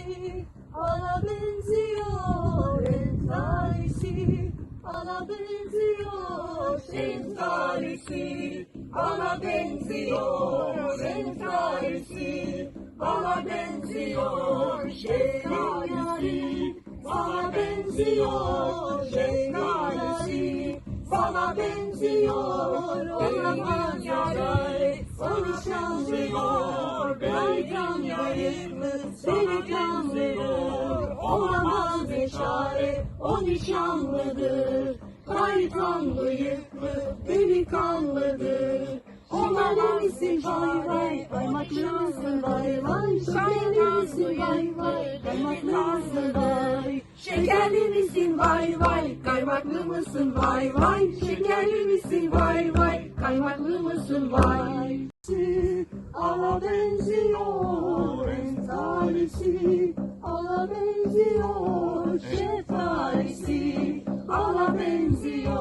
tanesi bana benziyor en tanesi bana benziyor en tanesi bana benziyor en tanesi bana benziyor şeftali. Bana benziyor şeftali. Bana benziyor olamaz yare Seni kandırıyor beni kandırır Seni kandırıyor. Olamaz bir çare O nişanlıdır. Kayıtan bıyıklı delikanlıdır Omalı misin vay vay Kaymaklı mısın vay vay. Şekerli misin vay vay Kaymaklı mısın vay. Şekerli misin vay vay Kaymaklı mısın vay vay? Şekerli misin vay vay Kaymaklı mısın vay Ala benziyor en tanesi Ala benziyor şeftalisi Ala benziyor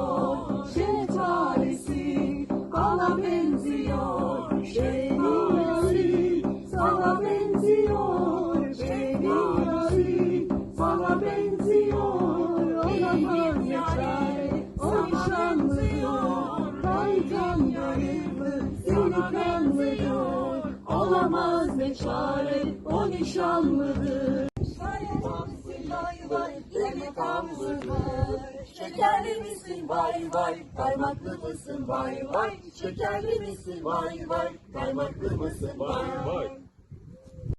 kandırıyor Olamaz ne çare o nişanlıdır Şekerli misin? Vay vay Kaymaklı mısın? Vay vay Şekerli misin? Vay vay Kaymaklı mısın? Vay vay